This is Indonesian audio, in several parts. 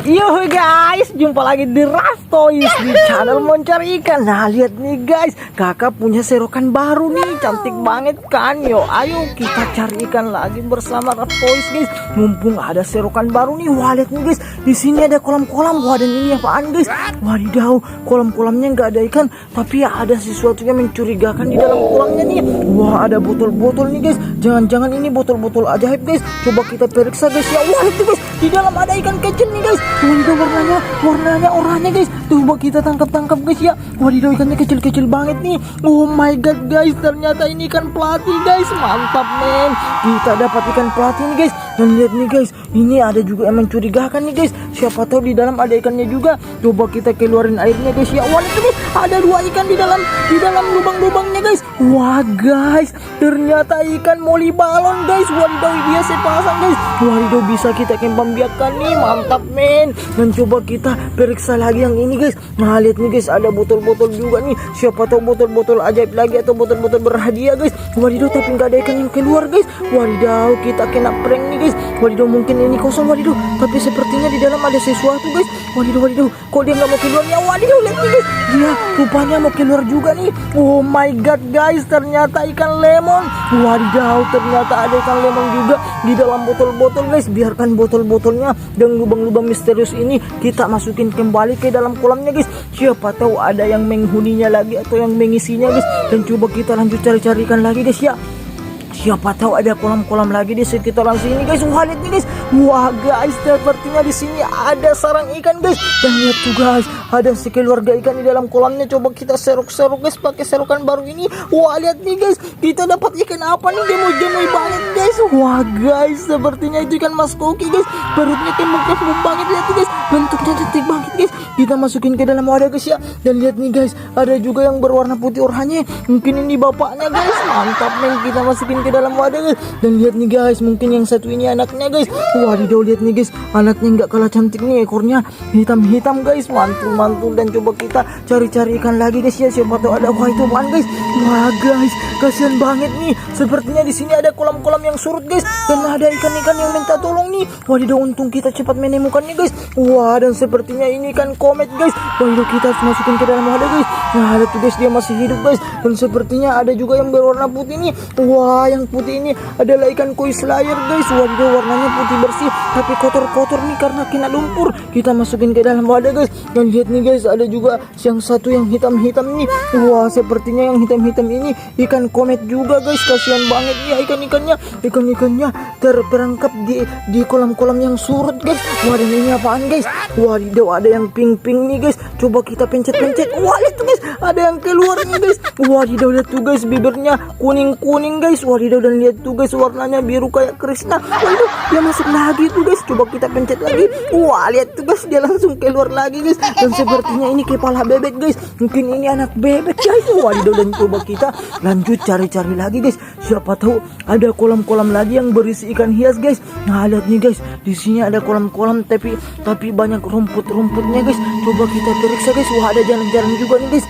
Yo guys, jumpa lagi di Rastois di channel mencari ikan. Nah lihat nih guys, kakak punya serokan baru nih, cantik banget kan? Yo, ayo kita cari ikan lagi bersama Rastois guys. Mumpung ada serokan baru nih, wah lihat nih guys, di sini ada kolam-kolam. Wah dan ini apaan guys? Wadidaw, kolam-kolamnya nggak ada ikan, tapi ada sesuatu yang mencurigakan di dalam kolamnya nih. Wah ada botol-botol nih guys. Jangan-jangan ini botol-botol ajaib guys. Coba kita periksa guys ya. Wah itu guys, di dalam ada ikan kecil nih guys. Wadidaw warnanya, warnanya oranye guys. Coba kita tangkap-tangkap guys ya. Wadidaw ikannya kecil-kecil banget nih. Oh my god guys, ternyata ini ikan pelatih guys. Mantap men. Kita dapat ikan pelatih nih guys. Dan lihat nih guys, ini ada juga yang mencurigakan nih guys. Siapa tahu di dalam ada ikannya juga. Coba kita keluarin airnya guys ya. Itu guys, ada dua ikan di dalam di dalam lubang-lubangnya guys. Wah guys, ternyata ikan moli balon guys. Wadidaw dia sepasang guys. Wadidaw bisa kita kembang biakan nih. Mantap men. Dan coba kita periksa lagi yang ini guys. Nah lihat nih guys, ada botol-botol juga nih. Siapa tahu botol-botol ajaib lagi atau botol-botol berhadiah guys. Wadidaw tapi nggak ada ikan yang keluar guys. Wadidaw kita kena prank nih guys. Wadidaw mungkin ini kosong wadidaw. Tapi sepertinya di dalam ada sesuatu guys. Wadidaw wadidaw. Kok dia nggak mau keluar ya? Wadidaw lihat guys. Dia rupanya mau keluar juga nih. Oh my god guys, ternyata ikan lemon. Wadidaw, ternyata ada ikan lemon juga di dalam botol-botol guys. Biarkan botol-botolnya dan lubang-lubang misterius ini kita masukin kembali ke dalam kolamnya guys. Siapa tahu ada yang menghuninya lagi atau yang mengisinya guys. Dan coba kita lanjut cari-cari ikan lagi guys ya. Siapa tahu ada kolam-kolam lagi di sekitaran sini guys. Wah lihat nih guys. Wah guys, sepertinya di sini ada sarang ikan guys. Dan lihat tuh guys, ada sekeluarga ikan di dalam kolamnya. Coba kita seruk-seruk guys pakai serukan baru ini. Wah lihat nih guys, kita dapat ikan apa nih? Gemoy-gemoy banget guys. Wah guys, sepertinya itu ikan mas koki guys. Perutnya kembung-kembung banget lihat tuh guys. Guys. Kita masukin ke dalam wadah guys ya. Dan lihat nih guys, ada juga yang berwarna putih oranye. Mungkin ini bapaknya guys. Mantap men kita masukin ke dalam wadah guys. Dan lihat nih guys, mungkin yang satu ini anaknya guys. Wadidaw lihat nih guys, anaknya nggak kalah cantik nih ekornya hitam-hitam guys. Mantul-mantul dan coba kita cari-cari ikan lagi guys ya. Siapa tahu ada wah itu apaan guys. Wah guys, kasihan banget nih. Sepertinya di sini ada kolam-kolam yang surut guys dan ada ikan-ikan yang minta tolong nih. Wadidaw untung kita cepat menemukannya guys. Wah dan sepertinya ini ikan komet guys. Wadidaw kita harus masukin ke dalam wadah guys. Nah ada tuh guys dia masih hidup guys dan sepertinya ada juga yang berwarna putih nih. Wah yang putih ini adalah ikan koi slayer guys. Wadidaw warnanya putih bersih tapi kotor-kotor nih karena kena lumpur. Kita masukin ke dalam wadah guys. Dan lihat nih guys ada juga yang satu yang hitam-hitam nih. Wah sepertinya yang hitam-hitam ini ikan komet juga guys. Kasihan banget ya ikan-ikannya. Ikan-ikannya terperangkap di di kolam-kolam yang surut guys. Wah ini apaan guys? Wadidaw ada yang pink-pink nih guys. Coba kita pencet-pencet. Wah tuh guys ada yang keluar nih guys. Wadidaw lihat tuh guys bibirnya kuning-kuning guys. Wadidaw dan lihat tuh guys warnanya biru kayak Krishna. Wadidaw dia masuk lagi tuh guys. Coba kita pencet lagi. Wah lihat tuh guys dia langsung keluar lagi guys. Dan sepertinya ini kepala bebek guys. Mungkin ini anak bebek guys. Wadidaw dan coba kita lanjut cari-cari lagi guys. Siapa tahu ada kolam-kolam lagi yang berisi ikan hias guys. Nah lihat nih guys. Di sini ada kolam-kolam tapi tapi banyak rumput-rumputnya guys. Coba kita periksa guys. Wah ada jalan-jalan juga nih guys.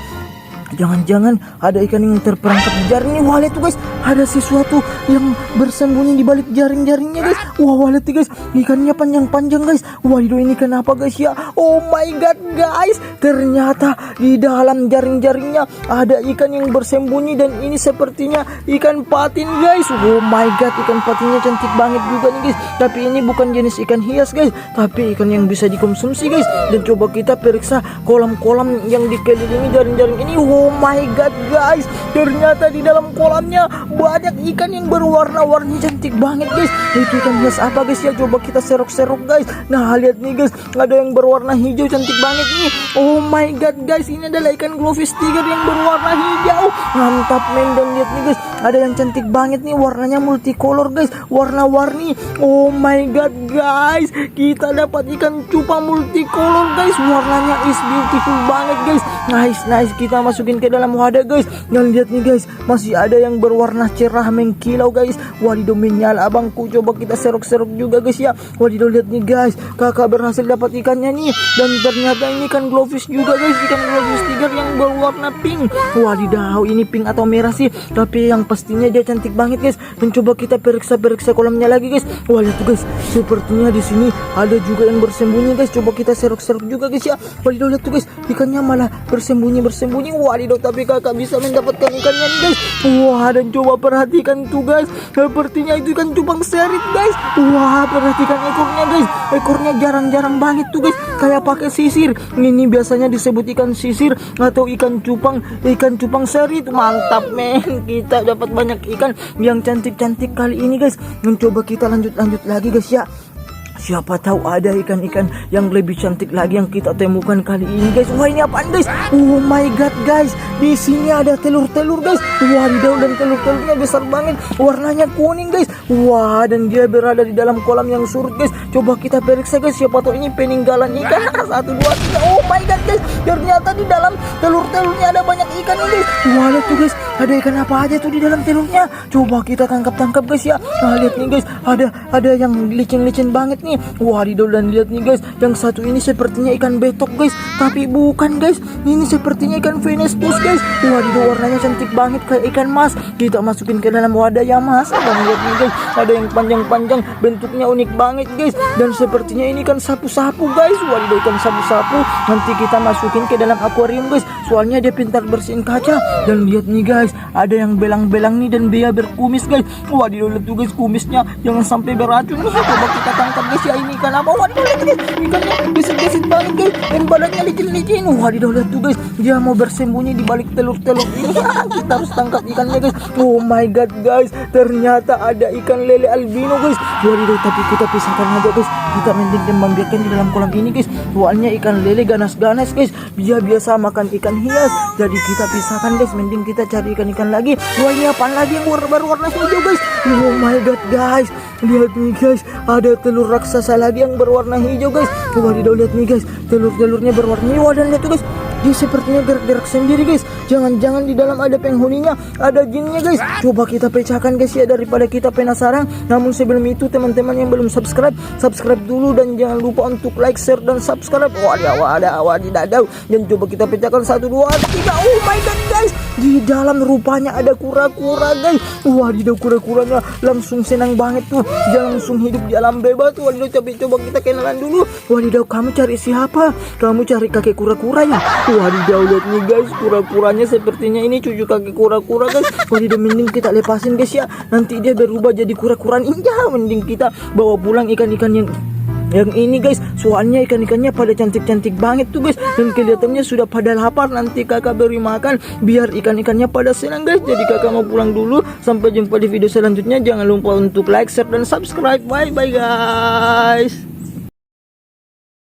Jangan-jangan ada ikan yang terperangkap di jaring nih. Wah lihat tuh guys, ada sesuatu yang bersembunyi di balik jaring-jaringnya guys. Wah, lihat tuh guys, ikannya panjang-panjang guys. Waduh ini kenapa guys ya? Oh my god guys, ternyata di dalam jaring-jaringnya ada ikan yang bersembunyi dan ini sepertinya ikan patin guys. Oh my god, ikan patinnya cantik banget juga nih guys. Tapi ini bukan jenis ikan hias guys, tapi ikan yang bisa dikonsumsi guys. Dan coba kita periksa kolam-kolam yang dikelilingi jaring-jaring ini. Oh my god guys, ternyata di dalam kolamnya banyak ikan yang berwarna-warni cantik banget guys. Itu ikan hias apa guys ya? Coba kita serok-serok guys. Nah lihat nih guys, ada yang berwarna hijau cantik banget nih. Oh my god guys, ini adalah ikan glowfish tiger yang berwarna hijau. Mantap men dan lihat nih guys, ada yang cantik banget nih warnanya multicolor guys, warna-warni. Oh my god guys, kita dapat ikan cupang multicolor guys, warnanya is beautiful banget guys. Nice nice kita masukin masukin ke dalam wadah guys. Dan lihat nih guys masih ada yang berwarna cerah mengkilau guys. Wadidaw menyala abangku coba kita serok-serok juga guys ya. Wadidaw lihat nih guys kakak berhasil dapat ikannya nih. Dan ternyata ini ikan glowfish juga guys ikan glowfish tiger yang berwarna pink. Wadidaw ini pink atau merah sih? Tapi yang pastinya dia cantik banget guys. Dan coba kita periksa-periksa kolamnya lagi guys. Wah lihat tuh guys sepertinya di sini ada juga yang bersembunyi guys. Coba kita serok-serok juga guys ya. Wadidaw lihat tuh guys ikannya malah bersembunyi bersembunyi wadidaw tapi kakak bisa mendapatkan ikannya nih guys. Wah dan coba perhatikan tuh guys. Sepertinya itu ikan cupang serit guys. Wah perhatikan ekornya guys. Ekornya jarang-jarang banget tuh guys. Kayak pakai sisir. Ini biasanya disebut ikan sisir atau ikan cupang. Ikan cupang serit mantap men. Kita dapat banyak ikan yang cantik-cantik kali ini guys. Mencoba kita lanjut-lanjut lagi guys ya Siapa tahu ada ikan-ikan yang lebih cantik lagi yang kita temukan kali ini guys. Wah ini apaan guys? Oh my god guys. Di sini ada telur-telur guys. Wadidaw dan telur-telurnya besar banget. Warnanya kuning guys. Wah dan dia berada di dalam kolam yang surut guys. Coba kita periksa guys. Siapa tahu ini peninggalan ikan. Satu dua tiga. Oh my god guys. Ternyata di dalam telur-telurnya ada banyak ikan guys. Wah tuh guys. Ada ikan apa aja tuh di dalam telurnya. Coba kita tangkap-tangkap guys ya. Nah lihat nih guys. Ada ada yang licin-licin banget nih. Wadidaw dan lihat nih guys. Yang satu ini sepertinya ikan betok guys. Tapi bukan guys. Ini sepertinya ikan Venustus guys. Wadidaw warnanya cantik banget kayak ikan mas. Kita masukin ke dalam wadah ya mas. Dan lihat nih guys. Ada yang panjang-panjang. Bentuknya unik banget guys. Dan sepertinya ini ikan sapu-sapu guys. Wadidaw ikan sapu-sapu. Nanti kita masukin ke dalam akuarium guys. Soalnya dia pintar bersihin kaca. Dan lihat nih guys. Ada yang belang-belang nih dan dia berkumis guys. Wadidaw lihat tuh guys kumisnya. Jangan sampai beracun. Coba kita tangkap guys ya ini ikan apa. Wadidaw lihat guys. Ikannya gesit-gesit banget guys. Dan badannya licin-licin. Wadidaw lihat tuh guys. Dia mau bersembunyi di balik telur-telur ini. kita harus tangkap ikannya guys. Oh my god guys. Ternyata ada ikan lele albino guys. Wadidaw tapi kita pisahkan aja guys. Kita mending membiarkan di dalam kolam ini guys. Soalnya ikan lele ganas-ganas guys. Dia biasa makan ikan hias. Jadi kita pisahkan guys. Mending kita cari ikan-ikan lagi. Wah ini apaan lagi yang war- berwarna hijau guys. Oh my god guys. Lihat nih guys. Ada telur raksasa lagi yang berwarna hijau guys. Wadidaw lihat nih guys. Telur-telurnya berwarna Dan lihat tuh guys. Dia sepertinya gerak-gerak sendiri guys. Jangan-jangan di dalam ada penghuninya, ada jinnya guys. Coba kita pecahkan guys ya daripada kita penasaran. Namun sebelum itu teman-teman yang belum subscribe, subscribe dulu dan jangan lupa untuk like, share dan subscribe. Wadah, wadah, wadidaw. Dan coba kita pecahkan satu dua tiga. Oh my god guys. Di dalam rupanya ada kura-kura guys. Wadidaw kura-kuranya langsung senang banget tuh. Dia langsung hidup di alam bebas. Wadidaw coba coba kita kenalan dulu. Wadidaw kamu cari siapa? Kamu cari kakek kura-kura ya? Wadidaw lihat nih guys, kura-kuranya sepertinya ini cucu kakek kura-kura guys. Wadidaw mending kita lepasin guys ya. Nanti dia berubah jadi kura-kura ninja. Mending kita bawa pulang ikan-ikan yang yang ini guys. Soalnya ikan-ikannya pada cantik-cantik banget tuh guys. Dan kelihatannya sudah pada lapar. Nanti kakak beri makan biar ikan-ikannya pada senang guys. Jadi kakak mau pulang dulu. Sampai jumpa di video selanjutnya. Jangan lupa untuk like share dan subscribe. Bye bye guys